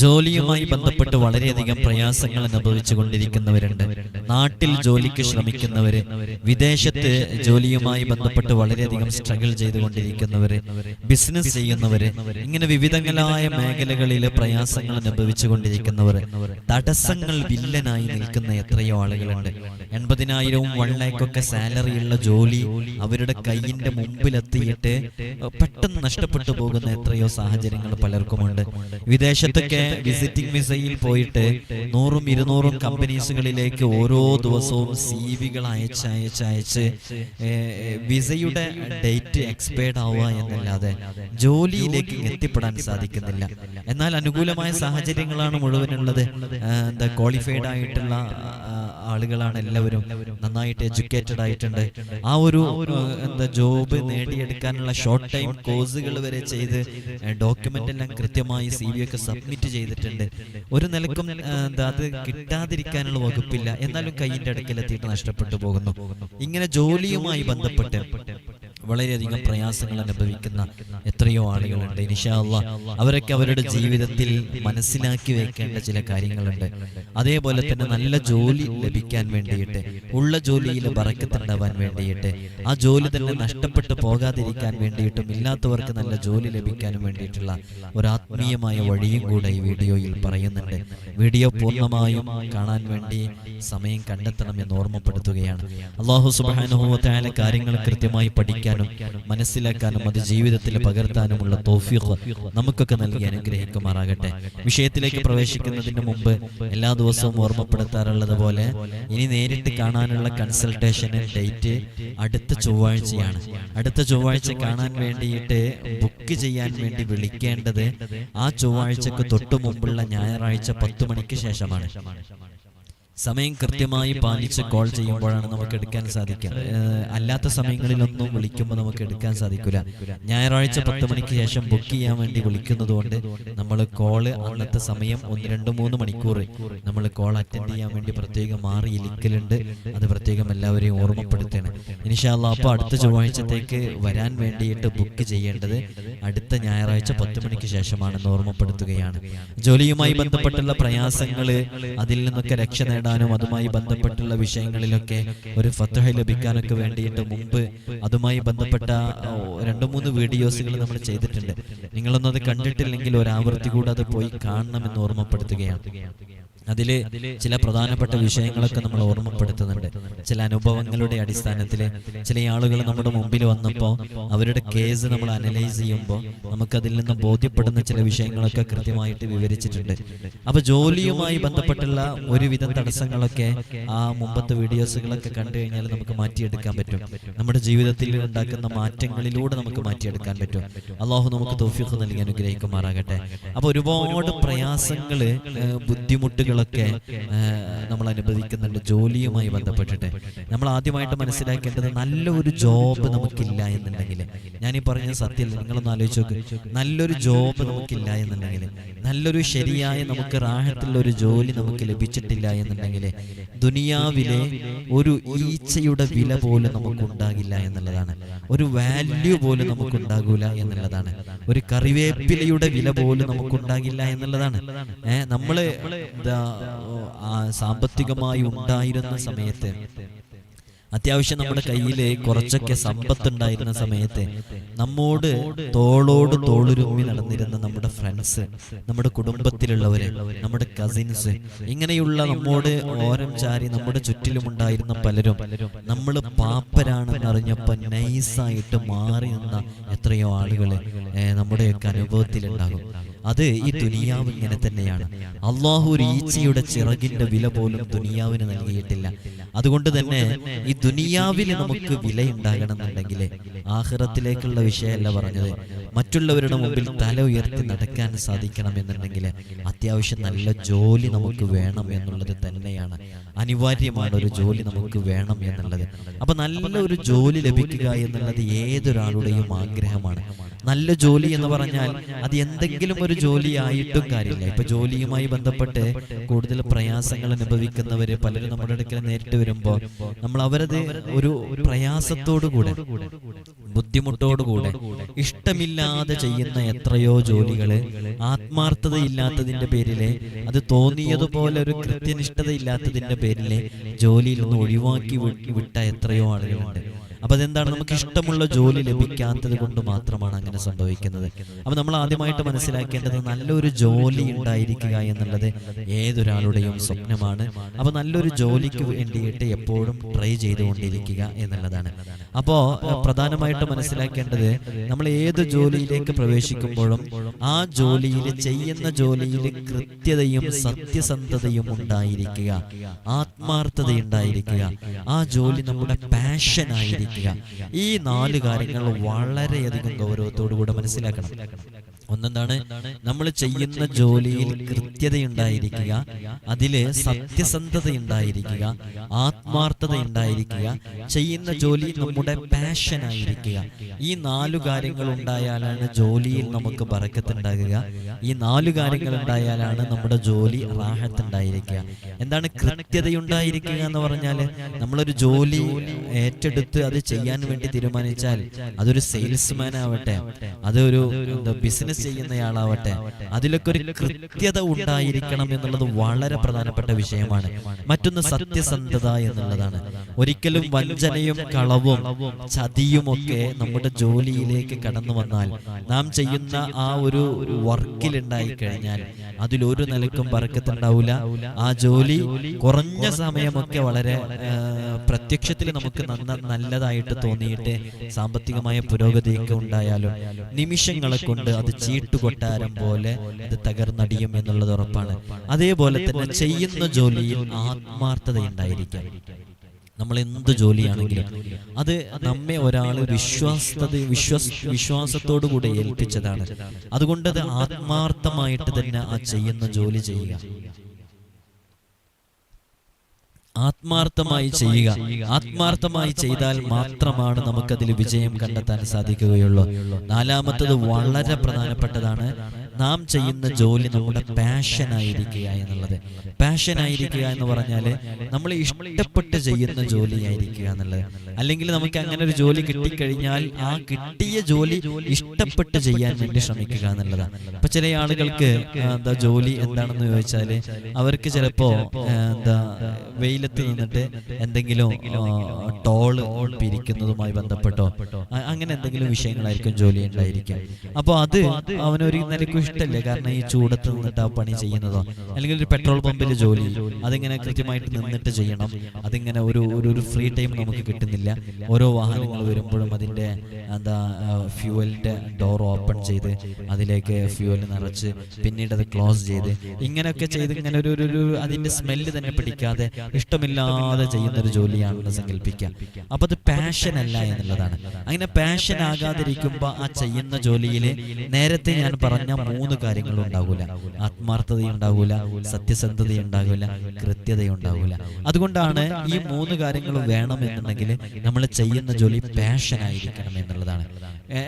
ജോലിയുമായി ബന്ധപ്പെട്ട് വളരെയധികം പ്രയാസങ്ങൾ അനുഭവിച്ചു കൊണ്ടിരിക്കുന്നവരുണ്ട് നാട്ടിൽ ജോലിക്ക് ശ്രമിക്കുന്നവര് വിദേശത്ത് ജോലിയുമായി ബന്ധപ്പെട്ട് വളരെയധികം സ്ട്രഗിൾ ചെയ്തുകൊണ്ടിരിക്കുന്നവര് ബിസിനസ് ചെയ്യുന്നവര് ഇങ്ങനെ വിവിധങ്ങളായ മേഖലകളിൽ പ്രയാസങ്ങൾ അനുഭവിച്ചു കൊണ്ടിരിക്കുന്നവർ തടസ്സങ്ങൾ വില്ലനായി നിൽക്കുന്ന എത്രയോ ആളുകളുണ്ട്. എൺപതിനായിരവും വൺ ലാക്കൊക്കെ സാലറിയുള്ള ജോലി അവരുടെ കയ്യിന്റെ മുമ്പിലെത്തിയിട്ട് പെട്ടെന്ന് നഷ്ടപ്പെട്ടു പോകുന്ന എത്രയോ സാഹചര്യങ്ങൾ പലർക്കുമുണ്ട്. വിദേശത്തൊക്കെ വിസിറ്റിംഗ് വിസയിൽ പോയിട്ട് നൂറും ഇരുന്നൂറും കമ്പനീസുകളിലേക്ക് ഓരോ ദിവസവും സി വികൾ അയച്ച് അയച്ച് അയച്ച് വിസയുടെ ഡേറ്റ് എക്സ്പയർഡ് ആവുക എന്നല്ലാതെ ജോലിയിലേക്ക് എത്തിപ്പെടാൻ സാധിക്കുന്നില്ല. എന്നാൽ അനുകൂലമായ സാഹചര്യങ്ങളാണ് മുഴുവനുള്ളത്. എന്താ ക്വാളിഫൈഡ് ആയിട്ടുള്ള ആളുകളാണ് എല്ലാവരും നന്നായിട്ട് എഡ്യൂക്കേറ്റഡ് ആയിട്ടുണ്ട്. ആ ഒരു എന്താ ജോബ് നേടിയെടുക്കാനുള്ള ഷോർട്ട് ടൈം കോഴ്സുകൾ വരെ ചെയ്ത് ഡോക്യുമെന്റ് എല്ലാം കൃത്യമായി സി വി ഒക്കെ സബ്മിറ്റ് ചെയ്തിട്ടുണ്ട്. ഒരു നിലക്കും എന്താ അത് കിട്ടാതിരിക്കാനുള്ള വകുപ്പില്ല. എന്നാലും കയ്യിന്റെ അടുക്കലെത്തിയിട്ട് നഷ്ടപ്പെട്ടു പോകുന്നു. ഇങ്ങനെ ജോലിയുമായി ബന്ധപ്പെട്ട് വളരെയധികം പ്രയാസങ്ങൾ അനുഭവിക്കുന്ന എത്രയോ ആളുകളുണ്ട്. ഇനിഷാല്ല അവരൊക്കെ അവരുടെ ജീവിതത്തിൽ മനസ്സിലാക്കി വെക്കേണ്ട ചില കാര്യങ്ങളുണ്ട്. അതേപോലെ തന്നെ നല്ല ജോലി ലഭിക്കാൻ വേണ്ടിയിട്ട് ഉള്ള ജോലിയിൽ ബറക്കത്തുണ്ടാവാൻ വേണ്ടിയിട്ട് ആ ജോലി തന്നെ നഷ്ടപ്പെട്ടു പോകാതിരിക്കാൻ വേണ്ടിയിട്ടും ഇല്ലാത്തവർക്ക് നല്ല ജോലി ലഭിക്കാനും വേണ്ടിയിട്ടുള്ള ഒരു ആത്മീയമായ വഴിയും കൂടെ ഈ വീഡിയോയിൽ പറയുന്നുണ്ട്. വീഡിയോ പൂർണമായും കാണാൻ വേണ്ടി സമയം കണ്ടെത്തണം എന്ന് ഓർമ്മപ്പെടുത്തുകയാണ്. അള്ളാഹു സുബാനുഭവത്തെ കാര്യങ്ങൾ കൃത്യമായി പഠിക്കാനും മനസ്സിലാക്കാനും അത് ജീവിതത്തിൽ പകർത്താനുമുള്ള തോഫീഖ് നമുക്കൊക്കെ നൽകി അനുഗ്രഹിക്കുമാറാകട്ടെ. വിഷയത്തിലേക്ക് പ്രവേശിക്കുന്നതിന് മുമ്പ് എല്ലാ ദിവസവും ഓർമ്മപ്പെടുത്താറുള്ളത് പോലെ ഇനി നേരിട്ട് കാണാനുള്ള കൺസൾട്ടേഷന് ഡേറ്റ് അടുത്ത ചൊവ്വാഴ്ചയാണ്. അടുത്ത ചൊവ്വാഴ്ച കാണാൻ വേണ്ടിയിട്ട് ബുക്ക് ചെയ്യാൻ വേണ്ടി വിളിക്കേണ്ടത് ആ ചൊവ്വാഴ്ചക്ക് തൊട്ടു മുമ്പുള്ള ഞായറാഴ്ച പത്തു മണിക്ക് ശേഷമാണ്. സമയം കൃത്യമായി പാലിച്ച് കോൾ ചെയ്യുമ്പോഴാണ് നമുക്ക് എടുക്കാൻ സാധിക്കുക. അല്ലാത്ത സമയങ്ങളിലൊന്നും വിളിക്കുമ്പോൾ നമുക്ക് എടുക്കാൻ സാധിക്കില്ല ഞായറാഴ്ച പത്ത് മണിക്ക് ശേഷം ബുക്ക് ചെയ്യാൻ വേണ്ടി വിളിക്കുന്നതുകൊണ്ട് നമ്മൾ കോൾ അന്നത്തെ സമയം ഒന്ന് രണ്ട് മൂന്ന് മണിക്കൂർ നമ്മൾ കോൾ അറ്റൻഡ് ചെയ്യാൻ വേണ്ടി പ്രത്യേകം മാറി ഇരിക്കലുണ്ട്. അത് പ്രത്യേകം എല്ലാവരെയും ഓർമ്മപ്പെടുത്തണം. ഇനിഷാല്ല അപ്പോൾ അടുത്ത ചൊവ്വാഴ്ചത്തേക്ക് വരാൻ വേണ്ടിയിട്ട് ബുക്ക് ചെയ്യേണ്ടത് അടുത്ത ഞായറാഴ്ച പത്ത് മണിക്ക് ശേഷമാണെന്ന് ഓർമ്മപ്പെടുത്തുകയാണ്. ജോലിയുമായി ബന്ധപ്പെട്ടുള്ള പ്രയാസങ്ങൾ അതിൽ നിന്നൊക്കെ രക്ഷ നേടാനും അതുമായി ബന്ധപ്പെട്ടുള്ള വിഷയങ്ങളിലൊക്കെ ഒരു ഫത്തഹ ലഭിക്കാനൊക്കെ വേണ്ടിയിട്ട് മുമ്പ് അതുമായി ബന്ധപ്പെട്ട രണ്ട് മൂന്ന് വീഡിയോസുകൾ നമ്മൾ ചെയ്തിട്ടുണ്ട്. നിങ്ങളൊന്നും അത് കണ്ടിട്ടില്ലെങ്കിൽ ഒരു ആവൃത്തി കൂടെ അത് പോയി കാണണമെന്ന് ഓർമ്മപ്പെടുത്തുകയാണ്. അതിൽ ചില പ്രധാനപ്പെട്ട വിഷയങ്ങളൊക്കെ നമ്മൾ ഓർമ്മപ്പെടുത്തുന്നുണ്ട്. ചില അനുഭവങ്ങളുടെ അടിസ്ഥാനത്തിൽ ചില ആളുകൾ നമ്മുടെ മുമ്പിൽ വന്നപ്പോൾ അവരുടെ കേസ് നമ്മൾ അനലൈസ് ചെയ്യുമ്പോൾ നമുക്കതിൽ നിന്ന് ബോധ്യപ്പെടുന്ന ചില വിഷയങ്ങളൊക്കെ കൃത്യമായിട്ട് വിവരിച്ചിട്ടുണ്ട്. അപ്പൊ ജോലിയുമായി ബന്ധപ്പെട്ടുള്ള ഒരുവിധം തടസ്സങ്ങളൊക്കെ ആ മുമ്പത്തെ വീഡിയോസുകളൊക്കെ കണ്ടു കഴിഞ്ഞാൽ നമുക്ക് മാറ്റിയെടുക്കാൻ പറ്റും. നമ്മുടെ ജീവിതത്തിൽ ഉണ്ടാക്കുന്ന മാറ്റങ്ങളിലൂടെ നമുക്ക് മാറ്റിയെടുക്കാൻ പറ്റും. അള്ളാഹു നമുക്ക് തോഫിക്ക് നൽകി അനുഗ്രഹിക്കുമാറാകട്ടെ. അപ്പൊ ഒരുപാട് പ്രയാസങ്ങൾ ഏഹ്, ബുദ്ധിമുട്ടുകളൊക്കെ നമ്മൾ അനുഭവിക്കുന്നുണ്ട് ജോലിയുമായി ബന്ധപ്പെട്ടിട്ട്. നമ്മൾ ആദ്യമായിട്ട് മനസ്സിലാക്കേണ്ടത് നല്ലൊരു ജോബ് നമുക്കില്ല എന്നുണ്ടെങ്കിൽ. ഞാൻ ഈ പറഞ്ഞ സത്യമല്ല നിങ്ങളൊന്ന് ആലോചിച്ച് നോക്ക്. നല്ലൊരു ജോബ് നമുക്കില്ല എന്നുണ്ടെങ്കിൽ നല്ലൊരു ശരിയായ നമുക്ക് റാഹത്തുള്ള ഒരു ജോലി നമുക്ക് ലഭിച്ചിട്ടില്ല എന്നുണ്ടെങ്കിൽ ദുനിയാവിലെ ഒരു ഈച്ചയുടെ വില പോലും നമുക്ക് ഉണ്ടാകില്ല എന്നുള്ളതാണ്. ഒരു വാല്യൂ പോലും നമുക്ക് ഉണ്ടാകൂല എന്നുള്ളതാണ്. ഒരു കറിവേപ്പിലയുടെ വില പോലും നമുക്ക് ഉണ്ടാകില്ല എന്നുള്ളതാണ്. ഏഹ് നമ്മൾ എന്താ സാമ്പത്തികമായി ഉണ്ടായിരുന്ന സമയത്ത് അത്യാവശ്യം നമ്മുടെ കയ്യിൽ കുറച്ചൊക്കെ സമ്പത്ത് ഉണ്ടായിരുന്ന സമയത്ത് നമ്മോട് തോളോട് തോളുരുമ്മി നടന്നിരുന്ന നമ്മുടെ ഫ്രണ്ട്സ് നമ്മുടെ കുടുംബത്തിലുള്ളവര് നമ്മുടെ കസിൻസ് ഇങ്ങനെയുള്ള നമ്മോട് ഓരം ചാരി നമ്മുടെ ചുറ്റിലും ഉണ്ടായിരുന്ന പലരും നമ്മൾ പാപ്പരാണെന്ന് അറിഞ്ഞപ്പോൾ നൈസായിട്ട് മാറി നിന്ന എത്രയോ ആളുകൾ നമ്മുടെയൊക്കെ അനുഭവത്തിലുണ്ടാകും. അത് ഈ ദുനിയാവ് ഇങ്ങനെ തന്നെയാണ്. അള്ളാഹു ഒരു ഈച്ചയുടെ ചിറകിന്റെ വില പോലും ദുനിയാവിന് നൽകിയിട്ടില്ല. അതുകൊണ്ട് തന്നെ ഈ ദുനിയാവിന് നമുക്ക് വില ഉണ്ടാകണമെന്നുണ്ടെങ്കിൽ ആഹ്റത്തിലേക്കുള്ള വിഷയമല്ല പറഞ്ഞത്. മറ്റുള്ളവരുടെ മുമ്പിൽ തല ഉയർത്തി നടക്കാൻ സാധിക്കണം എന്നുണ്ടെങ്കിൽ അത്യാവശ്യം നല്ല ജോലി നമുക്ക് വേണം എന്നുള്ളത് തന്നെയാണ്. അനിവാര്യമാണ് ഒരു ജോലി നമുക്ക് വേണം എന്നുള്ളത്. അപ്പൊ നല്ല ഒരു ജോലി ലഭിക്കുക എന്നുള്ളത് ഏതൊരാളുടെയും ആഗ്രഹമാണ്. നല്ല ജോലി എന്ന് പറഞ്ഞാൽ അത് എന്തെങ്കിലും ഒരു ജോലി ആയിട്ടും കാര്യമില്ല. ഇപ്പൊ ജോലിയുമായി ബന്ധപ്പെട്ട് കൂടുതൽ പ്രയാസങ്ങൾ അനുഭവിക്കുന്നവര് പലരും നമ്മുടെ അടുക്കൽ നേരിട്ട് വരുമ്പോൾ നമ്മൾ അവരത് ഒരു പ്രയാസത്തോടു കൂടെ ബുദ്ധിമുട്ടോടുകൂടെ ഇഷ്ടമില്ലാതെ ചെയ്യുന്ന എത്രയോ ജോലികൾ ആത്മാർത്ഥതയില്ലാത്തതിന്റെ പേരിൽ അത് തോന്നിയതുപോലെ ഒരു കൃത്യനിഷ്ഠത ഇല്ലാത്തതിന്റെ പേരിൽ ജോലിയിൽ നിന്ന് ഒഴിവാക്കി വിട്ട എത്രയോ ആളുകളുണ്ട്. അപ്പൊ അതെന്താണ് നമുക്ക് ഇഷ്ടമുള്ള ജോലി ലഭിക്കാത്തത് കൊണ്ട് മാത്രമാണ് അങ്ങനെ സംഭവിക്കുന്നത്. അപ്പൊ നമ്മൾ ആദ്യമായിട്ട് മനസ്സിലാക്കേണ്ടത് നല്ലൊരു ജോലി ഉണ്ടായിരിക്കുക എന്നുള്ളത് ഏതൊരാളുടെയും സ്വപ്നമാണ്. അപ്പൊ നല്ലൊരു ജോലിക്ക് വേണ്ടിയിട്ട് എപ്പോഴും ട്രൈ ചെയ്തുകൊണ്ടിരിക്കുക എന്നുള്ളതാണ്. അപ്പോ ഏഹ്, പ്രധാനമായിട്ട് മനസ്സിലാക്കേണ്ടത് നമ്മൾ ഏത് ജോലിയിലേക്ക് പ്രവേശിക്കുമ്പോഴും ആ ജോലിയിൽ ചെയ്യുന്ന ജോലിയിൽ കൃത്യതയും സത്യസന്ധതയും ഉണ്ടായിരിക്കുക. ആത്മാർത്ഥത ഉണ്ടായിരിക്കുക. ആ ജോലി നമ്മുടെ പാഷൻ ആയിരിക്കുക ഈ നാല് കാര്യങ്ങൾ വളരെയധികം ഗൗരവത്തോടു കൂടെ മനസ്സിലാക്കണം. ഒന്നെന്താണ്? നമ്മൾ ചെയ്യുന്ന ജോലിയിൽ കൃത്യതയുണ്ടായിരിക്കുക അതിൽ ഉണ്ടായിരിക്കുക ആത്മാർത്ഥത ഉണ്ടായിരിക്കുക ചെയ്യുന്ന ജോലി നമ്മുടെ പാഷൻ ആയിരിക്കുക ഈ നാലു കാര്യങ്ങൾ ഉണ്ടായാലാണ് ജോലിയിൽ നമുക്ക് പറക്കത്തുണ്ടാകുക ഈ നാലു കാര്യങ്ങൾ ഉണ്ടായാലാണ് നമ്മുടെ ജോലി റാഹത്തുണ്ടായിരിക്കുക. എന്താണ് കൃത്യതയുണ്ടായിരിക്കുക എന്ന് പറഞ്ഞാൽ നമ്മളൊരു ജോലി ഏറ്റെടുത്ത് അത് ചെയ്യാൻ വേണ്ടി തീരുമാനിച്ചാൽ അതൊരു സെയിൽസ്മാൻ ആവട്ടെ അതൊരു ബിസിനസ് ചെയ്യുന്നയാളാവട്ടെ. അതിലൊക്കെ ഒരു കൃത്യത ഉണ്ടായിരിക്കണം എന്നുള്ളത് വളരെ പ്രധാനപ്പെട്ട വിഷയമാണ്. മറ്റൊന്ന് സത്യസന്ധത എന്നുള്ളതാണ്. ഒരിക്കലും വഞ്ചനയും കളവും ചതിയും ഒക്കെ നമ്മുടെ ജോലിയിലേക്ക് കടന്നു വന്നാൽ നാം ചെയ്യുന്ന ആ ഒരു വർക്കിൽ ഉണ്ടായി കഴിഞ്ഞാൽ അതിലൊരു നിലക്കും പറക്കത്തുണ്ടാവില്ല ആ ജോലി കുറഞ്ഞ സമയമൊക്കെ വളരെ പ്രത്യക്ഷത്തിൽ നമുക്ക് നന്ന നല്ലതായിട്ട് തോന്നിയിട്ട് സാമ്പത്തികമായ പുരോഗതിയൊക്കെ ഉണ്ടായാലും നിമിഷങ്ങളെ കൊണ്ട് അത് ചീട്ടുകൊട്ടാരം പോലെ അത് തകർന്നടിയും എന്നുള്ളത് ഉറപ്പാണ്. അതേപോലെ തന്നെ ചെയ്യുന്ന ജോലിയിൽ ആത്മാർത്ഥത ഉണ്ടായിരിക്കാം നമ്മൾ എന്ത് ജോലിയാണെങ്കിലും അത് നമ്മെ ഒരാൾ വിശ്വാസത വിശ്വാസ വിശ്വാസത്തോടു കൂടെ ഏൽപ്പിച്ചതാണ്. അതുകൊണ്ട് അത് ആത്മാർത്ഥമായിട്ട് തന്നെ ആ ചെയ്യുന്ന ജോലി ചെയ്യുക. ആത്മാർത്ഥമായി ചെയ്യുക. ആത്മാർത്ഥമായി ചെയ്താൽ മാത്രമാണ് നമുക്കതിൽ വിജയം കണ്ടെത്താൻ സാധിക്കുകയുള്ളൂ. നാലാമത്തത് വളരെ പ്രധാനപ്പെട്ടതാണ്. നാം ചെയ്യുന്ന ജോലി നമ്മുടെ പാഷൻ ആയിരിക്കുക എന്നുള്ളത്. പാഷൻ ആയിരിക്കുക എന്ന് പറഞ്ഞാൽ നമ്മൾ ഇഷ്ടപ്പെട്ട് ചെയ്യുന്ന ജോലി ആയിരിക്കുക എന്നുള്ളത്. അല്ലെങ്കിൽ നമുക്ക് അങ്ങനെ ഒരു ജോലി കിട്ടിക്കഴിഞ്ഞാൽ ആ കിട്ടിയ ജോലി ഇഷ്ടപ്പെട്ട് ചെയ്യാൻ വേണ്ടി ശ്രമിക്കുക എന്നുള്ളതാണ്. ഇപ്പൊ ചില ആളുകൾക്ക് എന്താ ജോലി എന്താണെന്ന് ചോദിച്ചാൽ അവർക്ക് ചിലപ്പോ എന്താ വെയിലത്ത് നിന്നിട്ട് എന്തെങ്കിലും ടോൾ ടോൾ പിരിക്കുന്നതുമായി ബന്ധപ്പെട്ടോ? അങ്ങനെ എന്തെങ്കിലും വിഷയങ്ങളായിരിക്കും ജോലി ഉണ്ടായിരിക്കും. അപ്പോൾ അത് അവനൊരു നിലയ്ക്കും ഇഷ്ടമല്ലേ. കാരണം ഈ ചൂടത്ത് നിന്നിട്ട് ആ പണി ചെയ്യുന്നതോ. അല്ലെങ്കിൽ ഒരു പെട്രോൾ പമ്പിൽ ജോലി. അതിങ്ങനെ കൃത്യമായിട്ട് നിന്നിട്ട് ചെയ്യണം. അതിങ്ങനെ ഒരു ഒരു ഫ്രീ ടൈം നമുക്ക് കിട്ടുന്നില്ല. ഓരോ വാഹനങ്ങൾ വരുമ്പോഴും അതിന്റെ എന്താ ഫ്യൂവലിന്റെ ഡോർ ഓപ്പൺ ചെയ്ത് അതിലേക്ക് ഫ്യൂവൽ നിറച്ച് പിന്നീട് അത് ക്ലോസ് ചെയ്ത് ഇങ്ങനെയൊക്കെ ചെയ്ത് ഇങ്ങനെ ഒരു ഒരു- അതിന്റെ സ്മെല്ല് തന്നെ പിടിക്കാതെ ഇഷ്ടമില്ലാതെ ചെയ്യുന്ന ഒരു ജോലിയാണെന്ന് സങ്കല്പിക്കാം അപ്പൊ അത് പാഷൻ അല്ല എന്നുള്ളതാണ്. അങ്ങനെ പാഷൻ ആകാതിരിക്കുമ്പോൾ ആ ചെയ്യുന്ന ജോലിയിൽ നേരത്തെ ഞാൻ പറഞ്ഞ മൂന്ന് കാര്യങ്ങളും ഉണ്ടാകൂല. ആത്മാർത്ഥത ഉണ്ടാകൂല സത്യസന്ധത ഉണ്ടാകൂല കൃത്യത ഉണ്ടാകൂല. അതുകൊണ്ടാണ് ഈ മൂന്ന് കാര്യങ്ങളും വേണമെന്നുണ്ടെങ്കിൽ നമ്മൾ ചെയ്യുന്ന ജോലി പാഷൻ ആയിരിക്കണം എന്നുള്ളതാണ്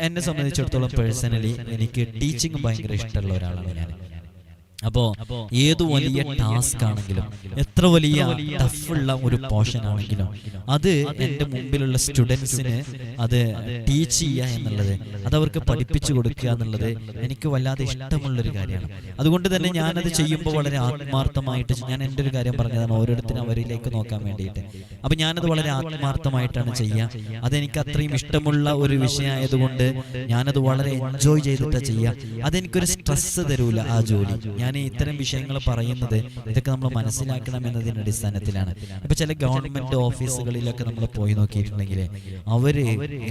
എന്നെ സംബന്ധിച്ചിടത്തോളം പേഴ്സണലി എനിക്ക് ടീച്ചിങ് ഭയങ്കര ഇഷ്ടമുള്ള ഒരാളാണ് ഞാൻ. അപ്പോ ഏത് വലിയ ടാസ്ക് ആണെങ്കിലും എത്ര വലിയ ടഫുള്ള ഒരു പോർഷൻ ആണെങ്കിലും അത് എന്റെ മുമ്പിലുള്ള സ്റ്റുഡൻസിന് അത് ടീച്ച് ചെയ്യുക എന്നുള്ളത് അത് അവർക്ക് പഠിപ്പിച്ചു കൊടുക്കുക എന്നുള്ളത് എനിക്ക് വല്ലാതെ ഇഷ്ടമുള്ളൊരു കാര്യമാണ്. അതുകൊണ്ട് തന്നെ ഞാനത് ചെയ്യുമ്പോൾ വളരെ ആത്മാർത്ഥമായിട്ട് ഞാൻ എന്റെ ഒരു കാര്യം പറഞ്ഞതാണ് ഓരോരുത്തരും അവരിലേക്ക് നോക്കാൻ വേണ്ടിയിട്ട്. അപ്പൊ ഞാനത് വളരെ ആത്മാർത്ഥമായിട്ടാണ് ചെയ്യുക. അതെനിക്ക് അത്രയും ഇഷ്ടമുള്ള ഒരു വിഷയമായതുകൊണ്ട് ഞാനത് വളരെ എൻജോയ് ചെയ്തിട്ടാണ് ചെയ്യുക. അതെനിക്കൊരു സ്ട്രെസ് തരൂല ആ ജോലി. ഞാൻ ഇത്തരം വിഷയങ്ങൾ പറയുന്നത് ഇതൊക്കെ നമ്മൾ മനസ്സിലാക്കണം എന്നതിന്റെ അടിസ്ഥാനത്തിലാണ്. ഇപ്പൊ ചില ഗവൺമെന്റ് ഓഫീസുകളിലൊക്കെ നമ്മൾ പോയി നോക്കിയിട്ടുണ്ടെങ്കിൽ അവർ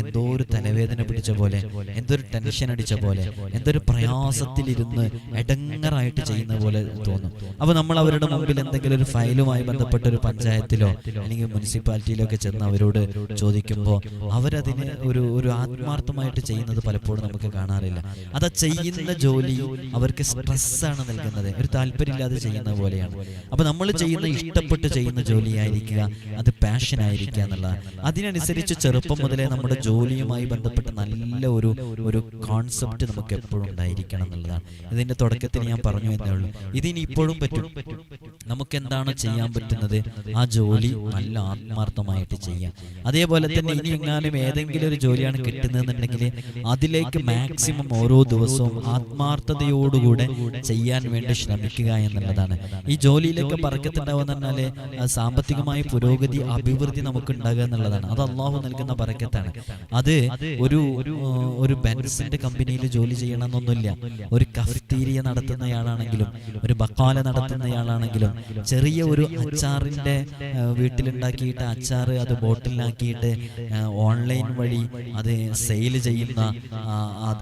എന്തോ ഒരു തലവേദന പിടിച്ച പോലെ എന്തോ ഒരു ടെൻഷൻ അടിച്ച പോലെ എന്തോ ഒരു പ്രയാസത്തിലിരുന്ന് എടങ്ങറായിട്ട് ചെയ്യുന്ന പോലെ തോന്നും. അപ്പൊ നമ്മൾ അവരുടെ മുമ്പിൽ എന്തെങ്കിലും ഒരു ഫയലുമായി ബന്ധപ്പെട്ട ഒരു പഞ്ചായത്തിലോ അല്ലെങ്കിൽ മുനിസിപ്പാലിറ്റിയിലോ ഒക്കെ ചെന്ന് അവരോട് ചോദിക്കുമ്പോൾ അവരതിന് ഒരു ഒരു ആത്മാർത്ഥമായിട്ട് ചെയ്യുന്നത് പലപ്പോഴും നമുക്ക് കാണാറില്ല. അത് ചെയ്യുന്ന ജോലി അവർക്ക് സ്ട്രെസ്സാണ് നൽകുന്നത്. ചെയ്യുന്നത്. ഒരു താല്പര്യമില്ലാതെ ചെയ്യുന്ന പോലെയാണ്. അപ്പൊ നമ്മൾ ചെയ്യുന്ന ഇഷ്ടപ്പെട്ട് ചെയ്യുന്ന ജോലിയായിരിക്കുക അത് പാഷൻ ആയിരിക്കുക എന്നുള്ള അതിനനുസരിച്ച് ചെറുപ്പം മുതലേ നമ്മുടെ ജോലിയുമായി ബന്ധപ്പെട്ട് നല്ല ഒരു ഒരു കോൺസെപ്റ്റ് നമുക്ക് എപ്പോഴും ഉണ്ടായിരിക്കണം എന്നുള്ളതാണ്. ഇതിന്റെ തുടക്കത്തിൽ ഞാൻ പറഞ്ഞു എന്നേ ഉള്ളൂ. ഇതിനി ഇപ്പോഴും പറ്റും. നമുക്ക് എന്താണ് ചെയ്യാൻ പറ്റുന്നത്? ആ ജോലി നല്ല ആത്മാർത്ഥമായിട്ട് ചെയ്യാം. അതേപോലെ തന്നെ ഇനി എങ്ങാനും ഏതെങ്കിലും ഒരു ജോലിയാണ് കിട്ടുന്നതെന്നുണ്ടെങ്കിൽ അതിലേക്ക് മാക്സിമം ഓരോ ദിവസവും ആത്മാർത്ഥതയോടുകൂടെ ചെയ്യാൻ വേണ്ടി ശ്രമിക്കുക എന്നുള്ളതാണ്. ഈ ജോലിയിലൊക്കെ പറക്കത്തുണ്ടാവുക പറഞ്ഞാൽ ആ സാമ്പത്തികമായ പുരോഗതി അഭിവൃദ്ധി നമുക്ക് ഉണ്ടാകുക എന്നുള്ളതാണ്. അത് അള്ളാഹു നൽകുന്ന പറക്കത്താണ് അത് ഒരു ഒരു ബെൻസിന്റെ കമ്പനിയിൽ ജോലി ചെയ്യണമെന്നൊന്നുമില്ല. ഒരു കഫ്തീരിയ നടത്തുന്നയാളാണെങ്കിലും ഒരു ബക്കാല നടത്തുന്നയാളാണെങ്കിലും ചെറിയ ഒരു അച്ചാറിന്റെ വീട്ടിലുണ്ടാക്കിയിട്ട് അച്ചാറ് അത് ബോട്ടിലാക്കിയിട്ട് ഓൺലൈൻ വഴി അത് സെയിൽ ചെയ്യുന്ന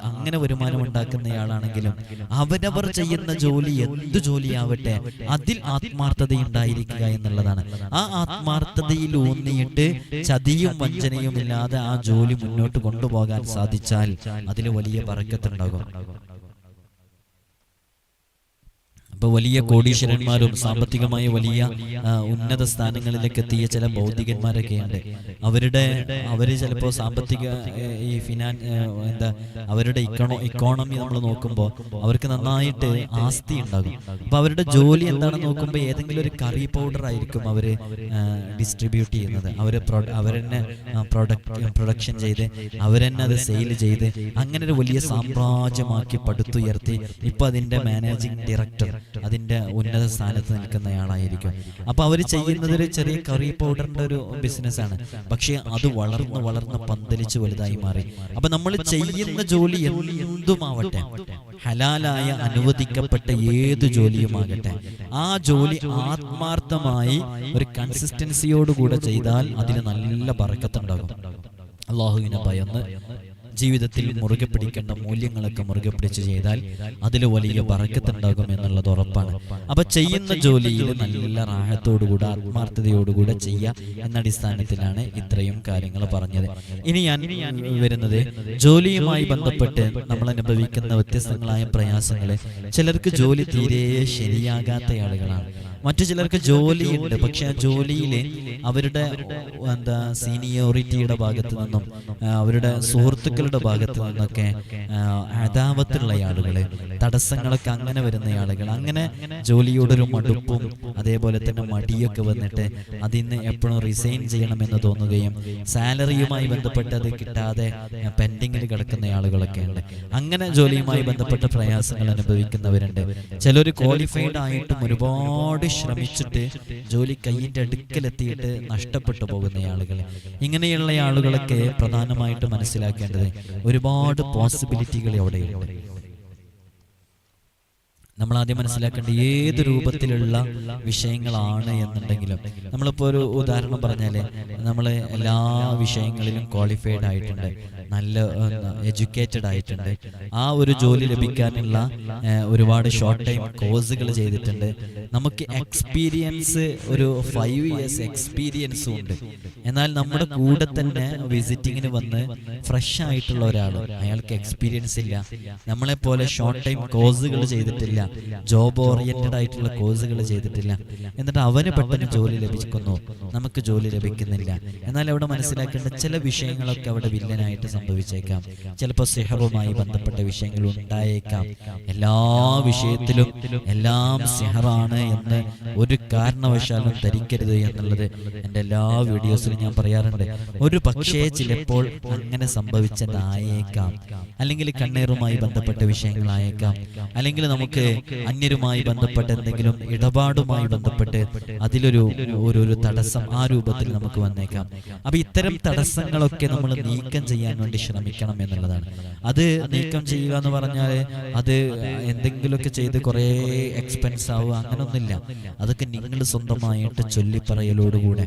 അങ്ങനെ വരുമാനം ഉണ്ടാക്കുന്നയാളാണെങ്കിലും അവരവർ ചെയ്യുന്ന ജോലി എന്ത് ജോലിയാവട്ടെ അതിൽ ആത്മാർത്ഥത ഉണ്ടായിരിക്കുക എന്നുള്ളതാണ്. ആ ആത്മാർത്ഥതയിൽ ഊന്നിയിട്ട് ചതിയും വഞ്ചനയും ഇല്ലാതെ ആ ജോലി മുന്നോട്ട് കൊണ്ടുപോകാൻ സാധിച്ചാൽ അതിൽ വലിയ പറക്കത്തുണ്ടാകും ഇപ്പൊ വലിയ കോടീശ്വരന്മാരും സാമ്പത്തികമായ വലിയ ഉന്നത സ്ഥാനങ്ങളിലേക്ക് എത്തിയ ചില ഭൗതികന്മാരൊക്കെ ഉണ്ട്. അവരുടെ അവർ ചിലപ്പോ സാമ്പത്തിക ഈ ഫിനാൻ എന്താ അവരുടെ ഇക്കണോ ഇക്കോണമി നമ്മൾ നോക്കുമ്പോൾ അവർക്ക് നന്നായിട്ട് ആസ്തി ഉണ്ടാകും. അപ്പോൾ അവരുടെ ജോലി എന്താണെന്ന് നോക്കുമ്പോൾ ഏതെങ്കിലും ഒരു കറി പൗഡർ ആയിരിക്കും അവർ ഡിസ്ട്രിബ്യൂട്ട് ചെയ്യുന്നത്. അവർ അവരെന്നെ പ്രൊഡക്റ്റ് പ്രൊഡക്ഷൻ ചെയ്ത് അവരെന്നെ അത് സെയിൽ ചെയ്ത് അങ്ങനെ ഒരു വലിയ സാമ്രാജ്യമാക്കി പടുത്തുയർത്തി ഇപ്പൊ അതിന്റെ മാനേജിങ് ഡയറക്ടർ അതിന്റെ ഉന്നത സ്ഥാനത്ത് നിൽക്കുന്നയാളായിരിക്കും അപ്പൊ അവർ ചെയ്യുന്നത് ഒരു ചെറിയ കറി പൗഡറിന്റെ ഒരു ബിസിനസ് ആണ്. പക്ഷെ അത് വളർന്ന് വളർന്ന് പന്തലിച്ച് വലുതായി മാറി. അപ്പൊ നമ്മൾ ചെയ്യുന്ന ജോലി എന്തുമാവട്ടെ? ഹലാലായ അനുവദിക്കപ്പെട്ട ഏത് ജോലിയുമാകട്ടെ ആ ജോലി ആത്മാർത്ഥമായി ഒരു കൺസിസ്റ്റൻസിയോടുകൂടെ ചെയ്താൽ അതിന് നല്ല പറക്കത്തുണ്ടാകും. അള്ളാഹുവിനെ ഭയന്ന് ജീവിതത്തിൽ മുറുകെ പിടിക്കേണ്ട മൂല്യങ്ങളൊക്കെ മുറുകെ പിടിച്ച് ചെയ്താൽ അതിൽ വലിയ പറക്കത്തുണ്ടാകും എന്നുള്ളത് ഉറപ്പാണ്. അപ്പൊ ചെയ്യുന്ന ജോലിയിൽ നല്ല റാഹത്തോടുകൂടെ ആത്മാർത്ഥതയോടുകൂടെ ചെയ്യുക എന്ന അടിസ്ഥാനത്തിലാണ് ഇത്രയും കാര്യങ്ങൾ പറഞ്ഞത്. ഇനി ഞാൻ വരുന്നത് ജോലിയുമായി ബന്ധപ്പെട്ട് നമ്മൾ അനുഭവിക്കുന്ന വ്യത്യസ്തങ്ങളായ പ്രയാസങ്ങളെ ചിലർക്ക് ജോലി തീരെ ശരിയാകാത്ത ആളുകളാണ്. മറ്റു ചിലർക്ക് ജോലിയുണ്ട്. പക്ഷെ ആ ജോലിയിൽ അവരുടെ എന്താ സീനിയോറിറ്റിയുടെ ഭാഗത്ത് നിന്നും അവരുടെ സുഹൃത്തുക്കളുടെ ഭാഗത്ത് നിന്നൊക്കെ അതാപത്തിലുള്ള ആളുകൾ തടസ്സങ്ങളൊക്കെ അങ്ങനെ വരുന്ന ആളുകൾ അങ്ങനെ ജോലിയോടൊരു മടുപ്പും അതേപോലെ തന്നെ മടിയൊക്കെ വന്നിട്ട് അതിൽ നിന്ന് എപ്പോഴും റിസൈൻ ചെയ്യണമെന്ന് തോന്നുകയും സാലറിയുമായി ബന്ധപ്പെട്ട് അത് കിട്ടാതെ പെൻഡിങ്ങിൽ കിടക്കുന്ന ആളുകളൊക്കെ ഉണ്ട്. അങ്ങനെ ജോലിയുമായി ബന്ധപ്പെട്ട പ്രയാസങ്ങൾ അനുഭവിക്കുന്നവരുണ്ട്. ചിലർ ക്വാളിഫൈഡ് ആയിട്ടും ഒരുപാട് ശ്രമിച്ചിട്ട് ജോലി കയ്യിന്റെ അടുക്കലെത്തിയിട്ട് നഷ്ടപ്പെട്ടു പോകുന്ന ആളുകൾ. ഇങ്ങനെയുള്ള ആളുകളൊക്കെ പ്രധാനമായിട്ട് മനസ്സിലാക്കേണ്ടത് ഒരുപാട് പോസിബിലിറ്റികൾ അവിടെയുണ്ട്. നമ്മൾ ആദ്യം മനസ്സിലാക്കേണ്ട ഏത് രൂപത്തിലുള്ള വിഷയങ്ങളാണ് എന്നുണ്ടെങ്കിലും നമ്മളിപ്പോൾ ഒരു ഉദാഹരണം പറഞ്ഞാൽ നമ്മൾ എല്ലാ വിഷയങ്ങളിലും ക്വാളിഫൈഡ് ആയിട്ടുണ്ട്. നല്ല എഡ്യൂക്കേറ്റഡ് ആയിട്ടുണ്ട്. ആ ഒരു ജോലി ലഭിക്കാനുള്ള ഒരുപാട് ഷോർട്ട് ടൈം കോഴ്സുകൾ ചെയ്തിട്ടുണ്ട്. നമുക്ക് എക്സ്പീരിയൻസ് ഒരു ഫൈവ് ഇയേഴ്സ് എക്സ്പീരിയൻസും ഉണ്ട്. എന്നാൽ നമ്മുടെ കൂടെ തന്നെ വിസിറ്റിങ്ങിന് വന്ന് ഫ്രഷ് ആയിട്ടുള്ള ഒരാൾ അയാൾക്ക് എക്സ്പീരിയൻസ് ഇല്ല. നമ്മളെ പോലെ ഷോർട്ട് ടൈം കോഴ്സുകൾ ചെയ്തിട്ടില്ല. ജോബ് ഓറിയന്റഡ് ആയിട്ടുള്ള കോഴ്സുകൾ ചെയ്തിട്ടില്ല. എന്നിട്ട് അവന് പെട്ടെന്ന് ജോലി ലഭിക്കുന്നു. നമുക്ക് ജോലി ലഭിക്കുന്നില്ല. എന്നാൽ അവിടെ മനസ്സിലാക്കേണ്ട ചില വിഷയങ്ങളൊക്കെ അവിടെ വില്ലനായിട്ട് സംഭവിച്ചേക്കാം. ചിലപ്പോൾ സിഹറുമായി ബന്ധപ്പെട്ട വിഷയങ്ങൾ ഉണ്ടായേക്കാം. എല്ലാ വിഷയത്തിലും എല്ലാം സിഹറാണ് എന്ന് ഒരു കാരണവശാലും ധരിക്കരുത് എന്നുള്ളത് എന്റെ എല്ലാ വീഡിയോസിലും ഞാൻ പറയാറുണ്ട്. ഒരു പക്ഷേ ചിലപ്പോൾ അങ്ങനെ സംഭവിച്ചതായേക്കാം. അല്ലെങ്കിൽ കണ്ണീറുമായി ബന്ധപ്പെട്ട വിഷയങ്ങളായേക്കാം. അല്ലെങ്കിൽ നമുക്ക് അന്യരുമായി ബന്ധപ്പെട്ട് എന്തെങ്കിലും ഇടപാടുമായി ബന്ധപ്പെട്ട് അതിലൊരു ഒരു തടസ്സം ആ രൂപത്തിൽ നമുക്ക് വന്നേക്കാം. അപ്പൊ ഇത്തരം തടസ്സങ്ങളൊക്കെ നമ്മൾ നീക്കം ചെയ്യാൻ വേണ്ടി ശ്രമിക്കണം എന്നുള്ളതാണ്. അത് നീക്കം ചെയ്യുക എന്ന് പറഞ്ഞാൽ അത് എന്തെങ്കിലുമൊക്കെ ചെയ്ത് കുറേ എക്സ്പെൻസ് ആവുക അങ്ങനൊന്നുമില്ല. അതൊക്കെ നിങ്ങൾ സ്വന്തമായിട്ട് ചൊല്ലിപ്പറയലോടുകൂടെ.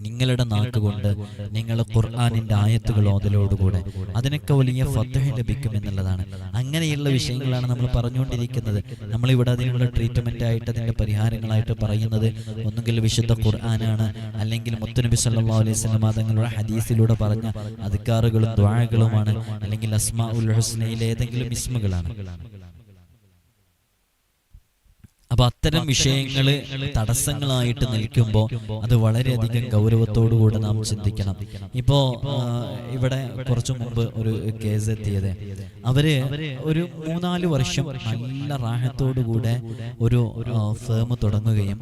നിങ്ങളുടെ നാക്കുകൊണ്ട് നിങ്ങൾ ഖുർആാനിന്റെ ആയത്തുകൾ ഓതലോടുകൂടെ. അതിനൊക്കെ വലിയ ഫത്തഹ ലഭിക്കും എന്നുള്ളതാണ്. അങ്ങനെയുള്ള വിഷയങ്ങളാണ് നമ്മൾ പറഞ്ഞുകൊണ്ടിരിക്കുന്നത്. നമ്മളിവിടെ അതിനുള്ള ട്രീറ്റ്മെന്റ് ആയിട്ട് അതിന്റെ പരിഹാരങ്ങളായിട്ട് പറയുന്നത് ഒന്നുകിൽ വിശുദ്ധ ഖുർആനാണ് അല്ലെങ്കിൽ മുത്തുനബി സല്ലാ അലൈഹി സ്വലം തങ്ങളുടെ ഹദീസിലൂടെ പറഞ്ഞ അധികാറുകളും ദ്വാഴകളുമാണ് അല്ലെങ്കിൽ അസ്മാ ഉൽ ഹുസ്നയിലെ ഏതെങ്കിലും ഇസ്മുകളാണ് അപ്പൊ അത്തരം വിഷയങ്ങൾ തടസ്സങ്ങളായിട്ട് നിൽക്കുമ്പോൾ അത് വളരെയധികം ഗൗരവത്തോടുകൂടെ നാം ചിന്തിക്കണം. ഇപ്പോ ഇവിടെ കുറച്ചു മുമ്പ് ഒരു കേസ് എത്തിയത്. അവർ ഒരു മൂന്നാൽ വർഷം നല്ല റാഹത്തോടുകൂടെ ഒരു ഫേം തുടങ്ങുകയും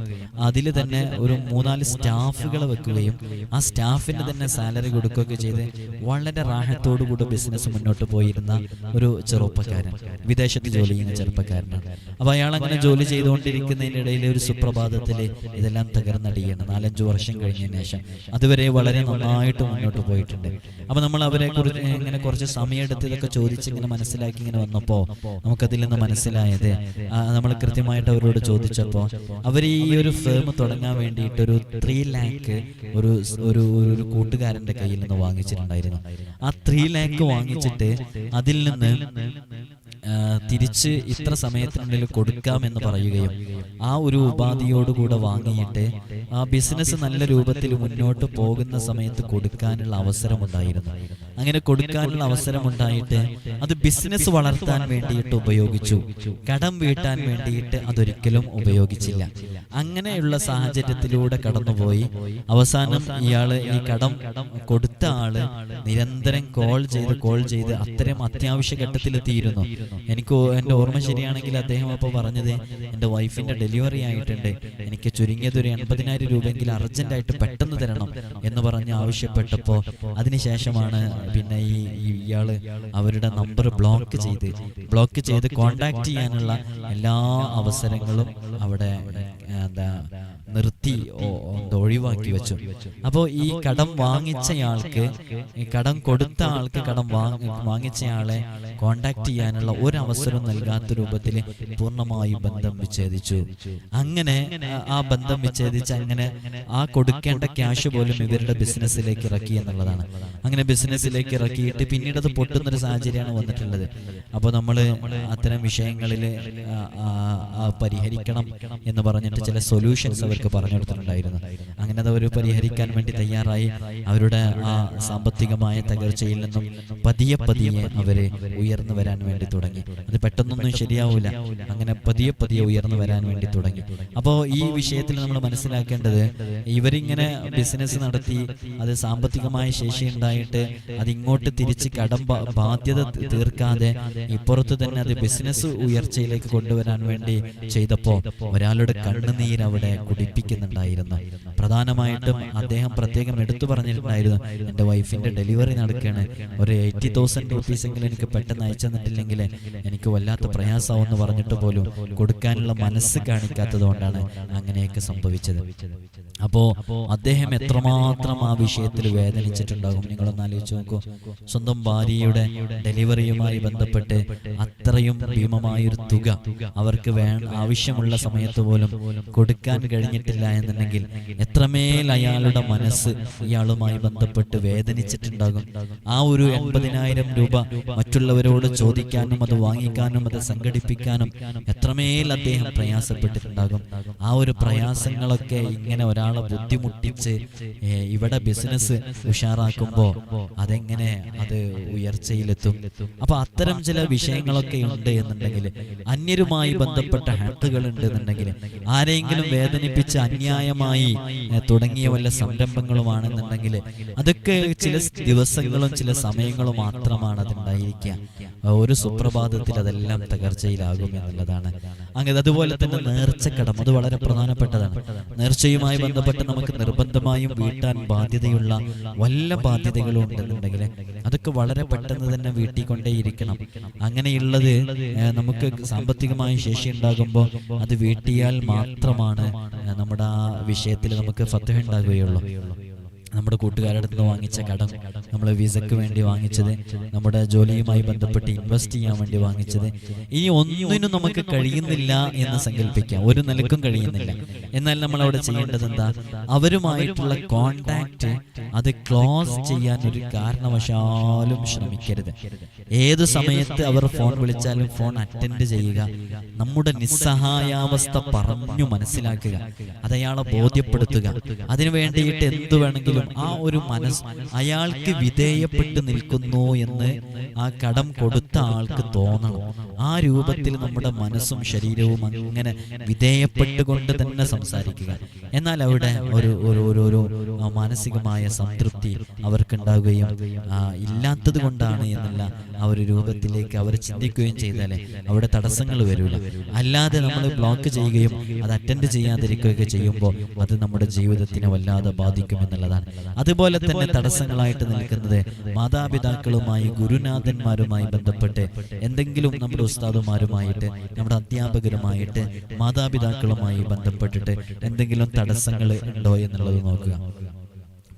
അതിൽ തന്നെ ഒരു മൂന്നാൽ സ്റ്റാഫുകളെ വെക്കുകയും ആ സ്റ്റാഫിന് തന്നെ സാലറി കൊടുക്കുകയൊക്കെ ചെയ്ത് വളരെ റാഹത്തോടുകൂടെ ബിസിനസ് മുന്നോട്ട് പോയിരുന്ന ഒരു ചെറുപ്പക്കാരൻ. വിദേശത്ത് ജോലി ചെയ്യുന്ന ചെറുപ്പക്കാരനാണ്. അപ്പൊ അയാൾ അങ്ങനെ ജോലി ചെയ്തുകൊണ്ടിരിക്കുന്നതിനിടയിൽ ഒരു സുപ്രഭാതത്തിൽ ഇതെല്ലാം തകർന്നടിയാണ്. നാലഞ്ചു വർഷം കഴിഞ്ഞതിന് ശേഷം. അതുവരെ വളരെ നന്നായിട്ട് മുന്നോട്ട് പോയിട്ടുണ്ട്. അപ്പൊ നമ്മൾ അവരെ കുറിച്ച് ഇങ്ങനെ കുറച്ച് സമയമെടുത്ത് ഇതൊക്കെ ചോദിച്ച് ഇങ്ങനെ മനസ്സിലാക്കി ഇങ്ങനെ വന്നപ്പോ നമുക്കതിൽ നിന്ന് മനസ്സിലായത് നമ്മൾ കൃത്യമായിട്ട് അവരോട് ചോദിച്ചപ്പോൾ അവർ ഈ ഒരു ഫേം തുടങ്ങാൻ വേണ്ടിയിട്ട് ഒരു ത്രീ ലാക്ക് ഒരു ഒരു കൂട്ടുകാരന്റെ കയ്യിൽ നിന്ന് വാങ്ങിച്ചിട്ടുണ്ടായിരുന്നു. ആ ത്രീ ലാക്ക് വാങ്ങിച്ചിട്ട് അതിൽ നിന്ന് തിരിച്ച് ഇത്ര സമയത്തിനുള്ളിൽ കൊടുക്കാം എന്ന് പറയുകയും ആ ഒരു ഉപാധിയോടുകൂടെ വാങ്ങിയിട്ട് ആ ബിസിനസ് നല്ല രൂപത്തിൽ മുന്നോട്ട് പോകുന്ന സമയത്ത് കൊടുക്കാനുള്ള അവസരമുണ്ടായിരുന്നു. അങ്ങനെ കൊടുക്കാനുള്ള അവസരമുണ്ടായിട്ട് അത് ബിസിനസ് വളർത്താൻ വേണ്ടിയിട്ട് ഉപയോഗിച്ചു. കടം വീട്ടാൻ വേണ്ടിയിട്ട് അതൊരിക്കലും ഉപയോഗിച്ചില്ല. അങ്ങനെയുള്ള സാഹചര്യത്തിലൂടെ കടന്നുപോയി. അവസാനം ഇയാൾ ഈ കടം കൊടുത്ത ആൾ നിരന്തരം കോൾ ചെയ്ത് കോൾ ചെയ്ത് അത്തരം അത്യാവശ്യ ഘട്ടത്തിലെത്തിയിരുന്നു. എനിക്ക് എന്റെ ഓർമ്മ ശരിയാണെങ്കിൽ അദ്ദേഹം അപ്പോൾ പറഞ്ഞത് എന്റെ വൈഫിന്റെ ഡെലിവറി ആയിട്ടുണ്ട്. എനിക്ക് ചുരുങ്ങിയത് ഒരു എൺപതിനായിരം രൂപയെങ്കിലും അർജന്റായിട്ട് പെട്ടെന്ന് തരണം എന്ന് പറഞ്ഞ് ആവശ്യപ്പെട്ടപ്പോൾ അതിനുശേഷമാണ് പിന്നെ ഈ ഇയാൾ അവരുടെ നമ്പർ ബ്ലോക്ക് ചെയ്ത് ബ്ലോക്ക് ചെയ്ത് കോണ്ടാക്ട് ചെയ്യാനുള്ള എല്ലാ അവസരങ്ങളും അവിടെ എന്താ നിർത്തി ഒഴിവാക്കി വെച്ചു. അപ്പോൾ ഈ കടം വാങ്ങിച്ചയാൾക്ക് കടം കൊടുത്ത ആൾക്ക് കടം വാങ്ങി വാങ്ങിച്ചയാളെ കോണ്ടാക്ട് ചെയ്യാനുള്ള ഒരു അവസരം നൽകാത്ത രൂപത്തിൽ പൂർണമായി ബന്ധം വിച്ഛേദിച്ചു. അങ്ങനെ ആ- ബന്ധം വിച്ഛേദിച്ച് അങ്ങനെ ആ കൊടുക്കേണ്ട ക്യാഷ് പോലും ഇവരുടെ ബിസിനസ്സിലേക്ക് ഇറക്കി എന്നുള്ളതാണ്. അങ്ങനെ ബിസിനസ്സിലേക്ക് ഇറക്കിയിട്ട് പിന്നീട് അത് പൊട്ടുന്നൊരു സാഹചര്യമാണ് വന്നിട്ടുള്ളത്. അപ്പോൾ നമ്മൾ അത്തരം വിഷയങ്ങളിൽ പരിഹരിക്കണം എന്ന് പറഞ്ഞിട്ട് ചില സൊല്യൂഷൻസ് അവർക്ക് പറഞ്ഞു കൊടുത്തിട്ടുണ്ടായിരുന്നു. അങ്ങനെ അത് അവർ പരിഹരിക്കാൻ വേണ്ടി തയ്യാറായി. അവരുടെ ആ സാമ്പത്തികമായ തകർച്ചയിൽ നിന്നും പതിയെ പതിയെ അവർ ഉയർന്നു വരാൻ വേണ്ടി തുടങ്ങി. അത് പെട്ടെന്നൊന്നും ശരിയാവൂല. അങ്ങനെ പതിയെ പതിയെ ഉയർന്നു വരാൻ വേണ്ടി തുടങ്ങി. അപ്പോൾ ഈ വിഷയത്തിൽ നമ്മൾ മനസ്സിലാക്കേണ്ടത് ഇവരിങ്ങനെ ബിസിനസ് നടത്തി അത് സാമ്പത്തികമായ ശേഷി ഉണ്ടായിട്ട് അത് ഇങ്ങോട്ട് തിരിച്ച് കടം ബാധ്യത തീർക്കാതെ ഇപ്പുറത്ത് തന്നെ അത് ബിസിനസ് ഉയർച്ചയിലേക്ക് കൊണ്ടുവരാൻ വേണ്ടി ചെയ്തപ്പോൾ ഒരാളുടെ കണ്ണുനീര് അവിടെ കുടിപ്പിക്കുന്നുണ്ടായിരുന്നു. പ്രധാനമായിട്ടും അദ്ദേഹം പ്രത്യേകം എടുത്തു പറഞ്ഞിട്ടുണ്ടായിരുന്നു. എന്റെ വൈഫിന്റെ ഡെലിവറി നടക്കുകയാണ്. ഒരു എയ്റ്റി തൗസൻഡ് റുപ്പീസ് എങ്കിലും എനിക്ക് പെട്ടെന്ന് അയച്ചു തന്നിട്ടില്ലെങ്കിൽ എനിക്ക് വല്ലാത്ത പ്രയാസമാവെന്ന് പറഞ്ഞിട്ട് പോലും കൊടുക്കാനുള്ള മനസ്സ് കാണിക്കാത്തത് കൊണ്ടാണ് അങ്ങനെയൊക്കെ സംഭവിച്ചത്. അപ്പോ അദ്ദേഹം എത്രമാത്രം ആ വിഷയത്തിൽ വേദനിച്ചിട്ടുണ്ടാകും? നിങ്ങളൊന്ന് ആലോചിച്ച് നോക്കൂ. സ്വന്തം ഭാര്യയുടെ ഡെലിവറിയുമായി ബന്ധപ്പെട്ട് അത്രയും ഭീമമായൊരു തുക അവർക്ക് വേ ആവശ്യമുള്ള സമയത്ത് പോലും കൊടുക്കാൻ കഴിഞ്ഞിട്ടില്ല എന്നുണ്ടെങ്കിൽ എത്രമേൽ അയാളുടെ മനസ്സ് ഇയാളുമായി ബന്ധപ്പെട്ട് വേദനിച്ചിട്ടുണ്ടാകും. ആ ഒരു എൺപതിനായിരം രൂപ മറ്റുള്ളവരോട് ചോദിക്കാനും അത് വാങ്ങിക്കാനും അത് സംഘടിപ്പിക്കാനും എത്രമേൽ അദ്ദേഹം പ്രയാസപ്പെട്ടിട്ടുണ്ടാകും. ആ ഒരു പ്രയാസങ്ങളൊക്കെ ഇങ്ങനെ ഒരാളെ ബുദ്ധിമുട്ടിച്ച് ഇവിടെ ബിസിനസ് ഉഷാറാക്കുമ്പോ അതെങ്ങനെ അത് ഉയർച്ചയിലെത്തും? അപ്പൊ അത്തരം ചില വിഷയങ്ങളൊക്കെ ഉണ്ട് എന്നുണ്ടെങ്കിൽ അന്യരുമായി ബന്ധപ്പെട്ട ഹാക്കുകൾ ഉണ്ട് എന്നുണ്ടെങ്കിൽ ആരെങ്കിലും വേദനിപ്പിച്ച് അന്യായമായി തുടങ്ങിയ വല്ല സംരംഭങ്ങളുമാണെന്നുണ്ടെങ്കിൽ അതൊക്കെ ചില ദിവസങ്ങളും ചില സമയങ്ങളും മാത്രമാണ് അതുണ്ടായിരിക്കുക ഒരു സുപ്രഭാതത്തിൽ അതെല്ലാം തകർച്ചയിലാകും എന്നുള്ളതാണ്. അങ്ങനെ അതുപോലെ തന്നെ കടം അത് വളരെ പ്രധാനപ്പെട്ടതാണ്. നേർച്ചയുമായി ബന്ധപ്പെട്ട് നമുക്ക് നിർബന്ധമായും വീട്ടാൻ ബാധ്യതയുള്ള വല്ല ബാധ്യതകളും ഉണ്ടെന്നുണ്ടെങ്കിൽ അതൊക്കെ വളരെ പെട്ടെന്ന് തന്നെ വീട്ടിക്കൊണ്ടേയിരിക്കണം. അങ്ങനെയുള്ളത് നമുക്ക് സാമ്പത്തികമായ ശേഷി ഉണ്ടാകുമ്പോൾ അത് വീട്ടിയാൽ മാത്രമാണ് നമ്മുടെ ആ വിഷയത്തിൽ നമുക്ക് ഫത്ത് ഉണ്ടാകുകയുള്ളൂ. നമ്മുടെ കൂട്ടുകാരുടെ നിന്ന് വാങ്ങിച്ച കടം നമ്മൾ വിസയ്ക്ക് വേണ്ടി വാങ്ങിച്ചത് നമ്മുടെ ജോലിയുമായി ബന്ധപ്പെട്ട് ഇൻവെസ്റ്റ് ചെയ്യാൻ വേണ്ടി വാങ്ങിച്ചത്. ഇനി ഒന്നിനും നമുക്ക് കഴിയുന്നില്ല എന്ന് സങ്കല്പിക്കാം. ഒരു നിലക്കും കഴിയുന്നില്ല. എന്നാൽ നമ്മൾ അവിടെ ചെയ്യേണ്ടത് എന്താ? അവരുമായിട്ടുള്ള കോണ്ടാക്ട് അത് ക്ലോസ് ചെയ്യാൻ ഒരു കാരണവശാലും ശ്രമിക്കരുത്. ഏത് സമയത്ത് അവർ ഫോൺ വിളിച്ചാലും ഫോൺ അറ്റൻഡ് ചെയ്യുക. നമ്മുടെ നിസ്സഹായാവസ്ഥ പറഞ്ഞു മനസ്സിലാക്കുക. അത് അയാളെ ബോധ്യപ്പെടുത്തുക. അതിനു വേണ്ടിയിട്ട് എന്തു വേണമെങ്കിലും ആണെങ്കിലും ആ ഒരു മനസ്സ് അയാൾക്ക് വിധേയപ്പെട്ട് നിൽക്കുന്നു എന്ന് ആ കടം കൊടുത്ത ആൾക്ക് തോന്നണം. ആ രൂപത്തിൽ നമ്മുടെ മനസ്സും ശരീരവും അങ്ങനെ വിധേയപ്പെട്ടുകൊണ്ട് തന്നെ സംസാരിക്കുക. എന്നാൽ അവിടെ ഒരു ഒരു ഒരു മാനസികമായ സംതൃപ്തി അവർക്കുണ്ടാവുകയും ഇല്ലാത്തത് കൊണ്ടാണ് എന്നുള്ള ആ ഒരു രൂപത്തിലേക്ക് അവർ ചിന്തിക്കുകയും ചെയ്താലേ അവിടെ തടസ്സങ്ങൾ വരില്ല അല്ലാതെ നമ്മൾ ബ്ലോക്ക് ചെയ്യുകയും അത് അറ്റൻഡ് ചെയ്യാതിരിക്കുകയൊക്കെ ചെയ്യുമ്പോൾ അത് നമ്മുടെ ജീവിതത്തിനെ വല്ലാതെ ബാധിക്കുമെന്നുള്ളതാണ് അതുപോലെ തന്നെ തടസ്സങ്ങളായിട്ട് നിൽക്കുന്നത് മാതാപിതാക്കളുമായി ഗുരുനാഥന്മാരുമായി ബന്ധപ്പെട്ട് എന്തെങ്കിലും നമ്മുടെ ഉസ്താദുമാരുമായിട്ട് നമ്മുടെ അധ്യാപകരുമായിട്ട് മാതാപിതാക്കളുമായി ബന്ധപ്പെട്ടിട്ട് എന്തെങ്കിലും തടസ്സങ്ങൾ ഉണ്ടോ എന്നുള്ളത് നോക്കുക.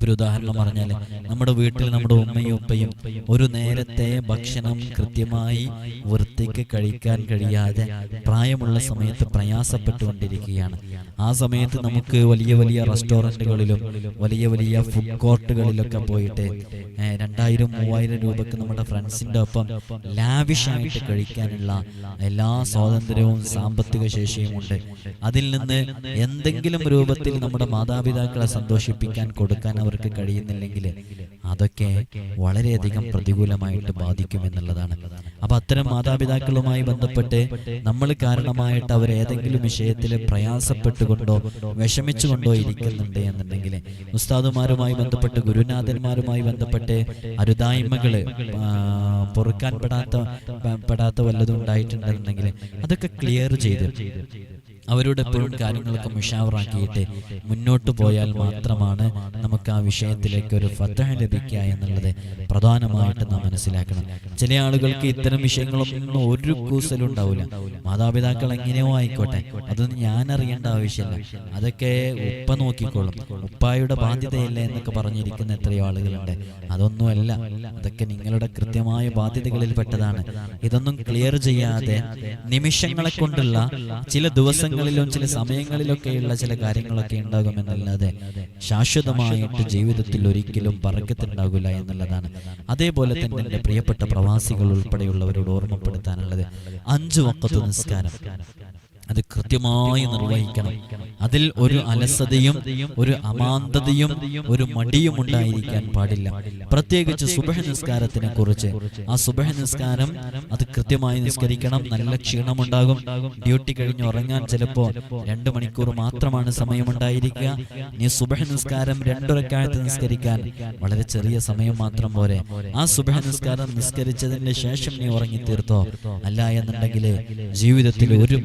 ഒരു ഉദാഹരണം പറഞ്ഞാൽ നമ്മുടെ വീട്ടിൽ നമ്മുടെ ഉമ്മയും ഉപ്പയും ഒരു നേരത്തെ ഭക്ഷണം കൃത്യമായി വൃത്തിക്ക് കഴിക്കാൻ കഴിയാതെ പ്രായമുള്ള സമയത്ത് പ്രയാസപ്പെട്ടുകൊണ്ടിരിക്കുകയാണ്. ആ സമയത്ത് നമുക്ക് വലിയ വലിയ റെസ്റ്റോറന്റുകളിലും വലിയ വലിയ ഫുഡ് കോർട്ടുകളിലൊക്കെ പോയിട്ട് രണ്ടായിരം മൂവായിരം രൂപക്ക് നമ്മുടെ ഫ്രണ്ട്സിന്റെ ഒപ്പം ലാവിഷായിട്ട് കഴിക്കാനുള്ള എല്ലാ സ്വാതന്ത്ര്യവും സാമ്പത്തിക ശേഷിയും ഉണ്ട്. അതിൽ നിന്ന് എന്തെങ്കിലും രൂപത്തിൽ നമ്മുടെ മാതാപിതാക്കളെ സന്തോഷിപ്പിക്കാൻ കൊടുക്കാൻ അവർക്ക് കഴിയുന്നില്ലെങ്കിൽ അതൊക്കെ വളരെയധികം പ്രതികൂലമായിട്ട് ബാധിക്കുമെന്നുള്ളതാണ്. അപ്പൊ അത്തരം മാതാപിതാക്കളുമായി ബന്ധപ്പെട്ട് നമ്മൾ കാരണമായിട്ട് അവർ ഏതെങ്കിലും വിഷയത്തിൽ പ്രയാസപ്പെട്ടുകൊണ്ടോ വിഷമിച്ചുകൊണ്ടോ ഇരിക്കുന്നുണ്ട് എന്നുണ്ടെങ്കിൽ ഉസ്താദുമാരുമായി ബന്ധപ്പെട്ട് ഗുരുനാഥന്മാരുമായി ബന്ധപ്പെട്ട് അരുതായ്മകൾ പൊറുക്കാൻ പെടാത്ത പെടാത്ത വല്ലതും ഉണ്ടായിട്ടുണ്ടെന്നുണ്ടെങ്കിൽ അതൊക്കെ ക്ലിയർ ചെയ്ത് അവരോട് എപ്പോഴും കാര്യങ്ങളൊക്കെ മുഷാവറാക്കിയിട്ട് മുന്നോട്ട് പോയാൽ മാത്രമാണ് നമുക്ക് ആ വിഷയത്തിലേക്ക് ഒരു ഫത്തഹ ലഭിക്കുക എന്നുള്ളത് പ്രധാനമായിട്ട് നാം മനസ്സിലാക്കണം. ചില ആളുകൾക്ക് ഇത്തരം വിഷയങ്ങളൊന്നും ഒരു കൂസലും ഉണ്ടാവില്ല. മാതാപിതാക്കൾ എങ്ങനെയോ ആയിക്കോട്ടെ. അതൊന്നും ഞാൻ അറിയേണ്ട ആവശ്യമില്ല. അതൊക്കെ ഉപ്പ നോക്കിക്കോളും. ഉപ്പായുടെ ബാധ്യതയല്ല എന്നൊക്കെ പറഞ്ഞിരിക്കുന്ന എത്രയോ ആളുകളുണ്ട്. അതൊന്നുമല്ല. അതൊക്കെ നിങ്ങളുടെ കൃത്യമായ ബാധ്യതകളിൽ പെട്ടതാണ് ഇതൊന്നും ക്ലിയർ ചെയ്യാതെ നിമിഷങ്ങളെ കൊണ്ടുള്ള ചില ദിവസങ്ങളിലും ചില സമയങ്ങളിലൊക്കെയുള്ള ചില കാര്യങ്ങളൊക്കെ ഉണ്ടാകും ഉണ്ടാകുമെന്നല്ലാതെ ശാശ്വതമായിട്ട് ജീവിതത്തിൽ ഒരിക്കലും പറക്കത്തുണ്ടാകില്ല എന്നുള്ളതാണ്. അതേപോലെ തന്നെ എന്റെ പ്രിയപ്പെട്ട പ്രവാസികൾ ഉൾപ്പെടെയുള്ളവരോട് ഓർമ്മപ്പെടുത്താനുള്ളത് അഞ്ചു വക്കത്ത് നിസ്കാരം. അത് കൃത്യമായി നിർവഹിക്കണം. അതിൽ ഒരു അലസതയും ഒരു അമാന്തതയും ഒരു മടിയും ഉണ്ടായിരിക്കാൻ പാടില്ല. പ്രത്യേകിച്ച് സുബഹ നിസ്കാരത്തിനെ കുറിച്ച്. ആ സുബഹ നിസ്കാരം അത് കൃത്യമായി നിസ്കരിക്കണം. നല്ല ക്ഷീണമുണ്ടാകും. ഡ്യൂട്ടി കഴിഞ്ഞ് ഉറങ്ങാൻ ചിലപ്പോൾ രണ്ട് മണിക്കൂർ മാത്രമാണ് സമയമുണ്ടായിരിക്കുക. നീ സുബഹ നിസ്കാരം രണ്ടുറക്കാഴ്ച നിസ്കരിക്കാൻ വളരെ ചെറിയ സമയം മാത്രം പോരെ. ആ സുബഹ നിസ്കാരം നിസ്കരിച്ചതിന് ശേഷം നീ ഉറങ്ങി തീർത്തോ അല്ല എന്നുണ്ടെങ്കിൽ ജീവിതത്തിൽ ഒരു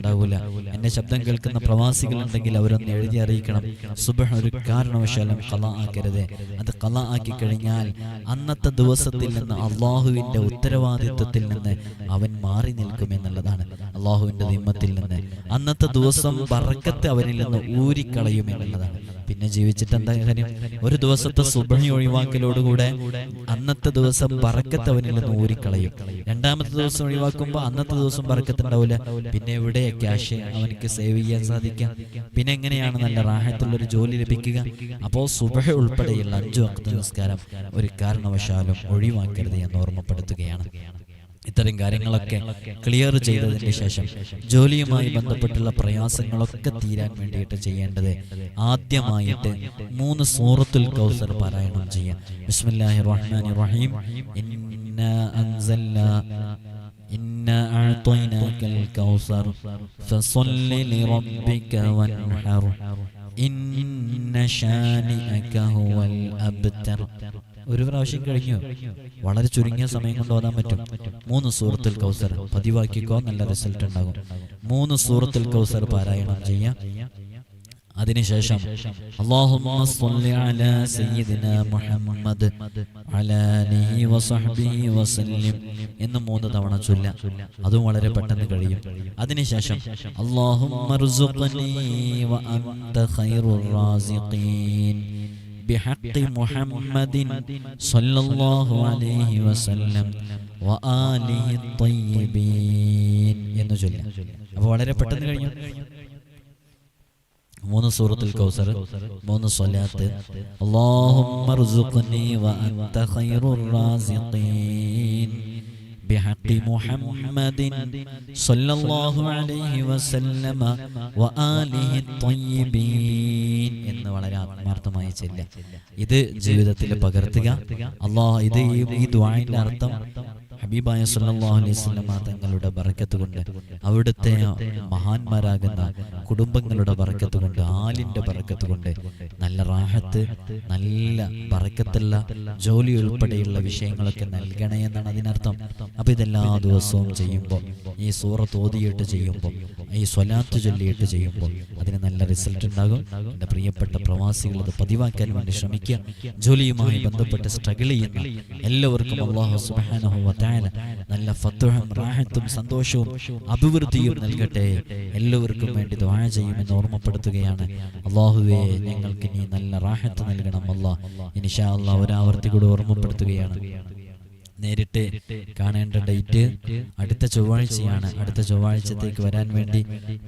ബറക്കത്തുണ്ടാകൂല എന്റെ ശബ്ദം കേൾക്കുന്ന പ്രവാസികൾ ഉണ്ടെങ്കിൽ അവരൊന്ന് എഴുതി അറിയിക്കണം. സുബഹ ഒരു കാരണവശാലും കല ആക്കരുത്. അത് കല ആക്കി കഴിഞ്ഞാൽ അന്നത്തെ ദിവസത്തിൽ നിന്ന് അള്ളാഹുവിന്റെ ഉത്തരവാദിത്വത്തിൽ നിന്ന് അവൻ മാറി നിൽക്കും എന്നുള്ളതാണ് അള്ളാഹുവിന്റെ നിയമത്തിൽ നിന്ന്. അന്നത്തെ ദിവസം വറക്കത്ത് അവനിൽ നിന്ന് ഊരിക്കളയും എന്നുള്ളതാണ്. പിന്നെ ജീവിച്ചിട്ട് എന്താ കാര്യം? ഒരു ദിവസത്തെ സുബഹി ഒഴിവാക്കലോടുകൂടെ അന്നത്തെ ദിവസം പറക്കത്ത് അവനിൽ നിന്ന് ഊരിക്കളയും. രണ്ടാമത്തെ ദിവസം ഒഴിവാക്കുമ്പോൾ അന്നത്തെ ദിവസം പറക്കത്തുണ്ടാവില്ല പിന്നെ എവിടെ ക്യാഷ് അവനക്ക് സേവ് ചെയ്യാൻ സാധിക്കാം. പിന്നെ എങ്ങനെയാണ് നല്ല റാഹത്തുള്ള ഒരു ജോലി ലഭിക്കുക? അപ്പോൾ സുബഹ ഉൾപ്പെടെയുള്ള അഞ്ചു അക്ത നിസ്കാരം ഒരു കാരണവശാലും ഒഴിവാക്കരുത് എന്ന് ഓർമ്മപ്പെടുത്തുകയാണ്. ഇത്തരം കാര്യങ്ങളൊക്കെ ക്ലിയർ ചെയ്തതിന് ശേഷം ജോലിയുമായി ബന്ധപ്പെട്ടുള്ള പ്രയാസങ്ങളൊക്കെ തീരാൻ വേണ്ടിയിട്ട് ചെയ്യേണ്ടത് ആദ്യമായിട്ട് മൂന്ന് സൂറത്തുൽ കൗസർ പാരായണം ചെയ്യാം ബിസ്മില്ലാഹി റഹീം ഇന്ന അൻസല്ല ഇന്ന കൗസർ ലിറബ്ബിക വൻഹർ. ഇന്ന ഷാനിഅക ഹുവൽ അബ്തർ. ഒരു പ്രാവശ്യം കഴിഞ്ഞു വളരെ ചുരുങ്ങിയ സമയം കൊണ്ട് ഓതാൻ പറ്റും മൂന്ന് സൂറത്തുൽ കൗസർ പതിവാക്കിക്കോ നല്ല റിസൾട്ട് ഉണ്ടാകും മൂന്ന് സൂറത്തുൽ കൗസർ പാരായണം ചെയ്യാം അതിനുശേഷം اللهم صل على سيدنا محمد على آله وصحبه وسلم എന്ന് മൂന്ന് തവണ ചൊല്ല അതും വളരെ പെട്ടെന്ന് കഴിയും അതിനുശേഷം اللهم ارزقني وأنت خير الرازقين بحق محمد صلى الله عليه وسلم وآله الطيبين എന്ന് ചൊല്ല അപ്പോൾ വളരെ പെട്ടെന്ന് കഴിഞ്ഞു മൂന്ന് സൂറത്തുൽ കൗസർ മൂന്ന് സ്വലാത്ത് اللهم ارزقني وأنت خير الرازقين بحق محمد صلى الله عليه وسلم وآله الطيبين എന്ന് വളരെ ആത്മാർത്ഥമായി ചെല്ല ഇത് ജീവിതത്തിൽ പകർത്തുക അള്ളാഹ് ഇത് ഈ- ഈ ദ്വായിന്റെ അർത്ഥം ഹബീബായ സല്ലല്ലാഹു അലൈഹി വസല്ലമ തങ്ങളുടെ ബറക്കത്ത് കൊണ്ട് അവിടുത്തെ മഹാന്മാരാകുന്ന കുടുംബങ്ങളുടെ പറക്കത്ത് കൊണ്ട് ആലിന്റെ പറക്കത്ത് കൊണ്ട് നല്ല റാഹത്ത് നല്ല പറക്കത്തുള്ള ജോലി ഉൾപ്പെടെയുള്ള വിഷയങ്ങളൊക്കെ നൽകണേ എന്നാണ് അതിനർത്ഥം. അപ്പൊ ഇതെല്ലാ ദിവസവും ചെയ്യുമ്പോൾ ഈ സൂറത്ത് ഓതിയിട്ട് ചെയ്യുമ്പോൾ ഈ സ്വലാത്ത് ചൊല്ലിയിട്ട് ചെയ്യുമ്പോൾ അതിന് നല്ല റിസൾട്ട് ഉണ്ടാകും. എന്റെ പ്രിയപ്പെട്ട പ്രവാസികൾ അത് പതിവാക്കാൻ വേണ്ടി ശ്രമിക്കുക. ജോലിയുമായി ബന്ധപ്പെട്ട് സ്ട്രഗിൾ ചെയ്യുന്ന എല്ലാവർക്കും അള്ളാഹു സുബ്ഹാനഹു വ നല്ല ഫത്തുഹും റാഹത്തും സന്തോഷവും അഭിവൃദ്ധിയും നൽകട്ടെ. എല്ലാവർക്കും വേണ്ടി ദുആ ചെയ്യുമെന്ന് ഓർമ്മപ്പെടുത്തുകയാണ്. അള്ളാഹുവെ ഞങ്ങൾക്ക് നീ നല്ല റാഹത്ത് നൽകണം അല്ലാഹ് ഇനിഷാ അല്ലാ ഒരാവർത്തി കൂടെ ഓർമ്മപ്പെടുത്തുകയാണ്. നേരിട്ട് കാണേണ്ട ഡേറ്റ് അടുത്ത ചൊവ്വാഴ്ചയാണ്. അടുത്ത ചൊവ്വാഴ്ചത്തേക്ക് വരാൻ വേണ്ടി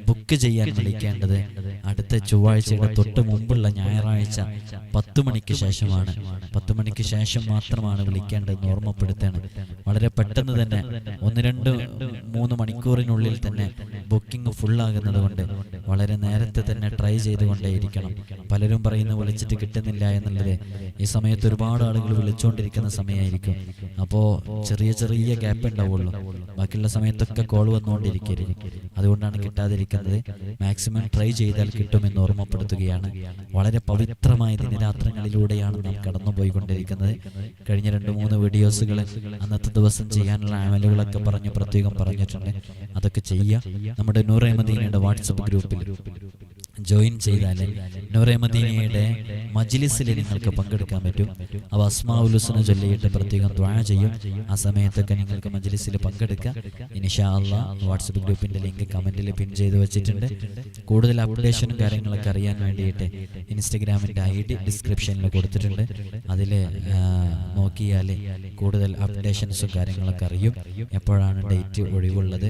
ബുക്ക് ചെയ്യാൻ വിളിക്കേണ്ടത് അടുത്ത ചൊവ്വാഴ്ചയുടെ തൊട്ട് മുമ്പുള്ള ഞായറാഴ്ച പത്ത് മണിക്ക് ശേഷമാണ്. പത്ത് മണിക്ക് ശേഷം മാത്രമാണ് വിളിക്കേണ്ടതെന്ന് ഓർമ്മപ്പെടുത്തേണ്ടത്. വളരെ പെട്ടെന്ന് തന്നെ ഒന്ന് രണ്ട് മൂന്ന് മണിക്കൂറിനുള്ളിൽ തന്നെ ബുക്കിംഗ് ഫുള്ളാകുന്നത് കൊണ്ട് വളരെ നേരത്തെ തന്നെ ട്രൈ ചെയ്തുകൊണ്ടേയിരിക്കണം പലരും പറയുന്ന വിളിച്ചിട്ട് കിട്ടുന്നില്ല എന്നുള്ളത് ഈ സമയത്ത് ഒരുപാട് ആളുകൾ വിളിച്ചുകൊണ്ടിരിക്കുന്ന സമയമായിരിക്കും. അപ്പോൾ ചെറിയ ചെറിയ ഗ്യാപ്പ് ഉണ്ടാവുള്ളൂ. ബാക്കിയുള്ള സമയത്തൊക്കെ കോൾ വന്നുകൊണ്ടിരിക്കരുത്. അതുകൊണ്ടാണ് കിട്ടാതിരിക്കുന്നത് മാക്സിമം ട്രൈ ചെയ്താൽ കിട്ടുമെന്ന് ഓർമ്മപ്പെടുത്തുകയാണ്. വളരെ പവിത്രമായ ദിനരാത്രങ്ങളിലൂടെയാണ് നാം കടന്നുപോയിക്കൊണ്ടിരിക്കുന്നത്. കഴിഞ്ഞ രണ്ട് മൂന്ന് വീഡിയോസുകൾ അന്നത്തെ ദിവസം ചെയ്യാനുള്ള അമലുകളൊക്കെ പറഞ്ഞ് പ്രത്യേകം പറഞ്ഞിട്ടുണ്ട്. അതൊക്കെ ചെയ്യുക. നമ്മുടെ നൂറെ മദീനയുടെ വാട്സപ്പ് ഗ്രൂപ്പിൽ ജോയിൻ ചെയ്താൽ നൂറെ മദീനയുടെ മജ്ലിസിൽ നിങ്ങൾക്ക് പങ്കെടുക്കാൻ പറ്റും. അവ അസ്മാവുലുസിനെ ചൊല്ലിയിട്ട് പ്രത്യേകം ത്വാഴ ചെയ്യും. ആ സമയത്തൊക്കെ നിങ്ങൾക്ക് മജ്ലിസിൽ പങ്കെടുക്കാം. ഇനിഷാ അള്ളാ വാട്സപ്പ് ഗ്രൂപ്പിന്റെ ലിങ്ക് കമന്റിൽ പിൻ ചെയ്ത് വെച്ചിട്ടുണ്ട്. കൂടുതൽ അപ്ഡേഷനും കാര്യങ്ങളൊക്കെ അറിയാൻ വേണ്ടിയിട്ട് ഇൻസ്റ്റഗ്രാമിന്റെ ഐ ഡി ഡിസ്ക്രിപ്ഷനിൽ കൊടുത്തിട്ടുണ്ട്. അതിൽ നോക്കിയാൽ കൂടുതൽ അപ്ഡേഷൻസും കാര്യങ്ങളൊക്കെ അറിയും. എപ്പോഴാണ് ഡേറ്റ് ഒഴിവുള്ളത്?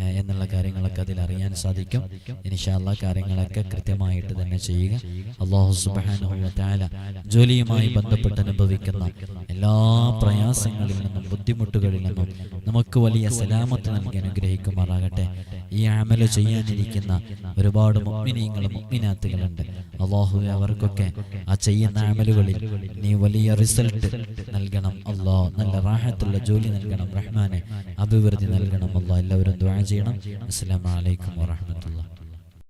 എന്നുള്ള കാര്യങ്ങളൊക്കെ അതിൽ അറിയാൻ സാധിക്കും. ഇനിഷാല്ല കാര്യങ്ങളൊക്കെ കൃത്യമായിട്ട് തന്നെ ചെയ്യുക. അള്ളാഹു തആല ജോലിയുമായി ബന്ധപ്പെട്ട് അനുഭവിക്കുന്ന എല്ലാ പ്രയാസങ്ങളിൽ നിന്നും ബുദ്ധിമുട്ടുകളിൽ നിന്നും നമുക്ക് വലിയ സലാമത്ത് നൽകി അനുഗ്രഹിക്കുമാറാകട്ടെ. ഈ ആമല ചെയ്യാനിരിക്കുന്ന ഒരുപാട് മുഅ്മിനീങ്ങളും മുഅ്മിനാത്തുകളുണ്ട്. അള്ളാഹു അവർക്കൊക്കെ ആ ചെയ്യുന്ന അമലുകളിൽ നീ വലിയ റിസൾട്ട് നൽകണം. അള്ളാഹ് നല്ല റാഹത്തുള്ള ജോലി നൽകണം. റഹ്മാനെ അഭിവൃദ്ധി നൽകണം. അള്ളാഹ് എല്ലാവരും ദ്വാ ചെയ്യണം. അസ്സലാമു വലൈക്കും വറഹ്മത്തുള്ളാഹി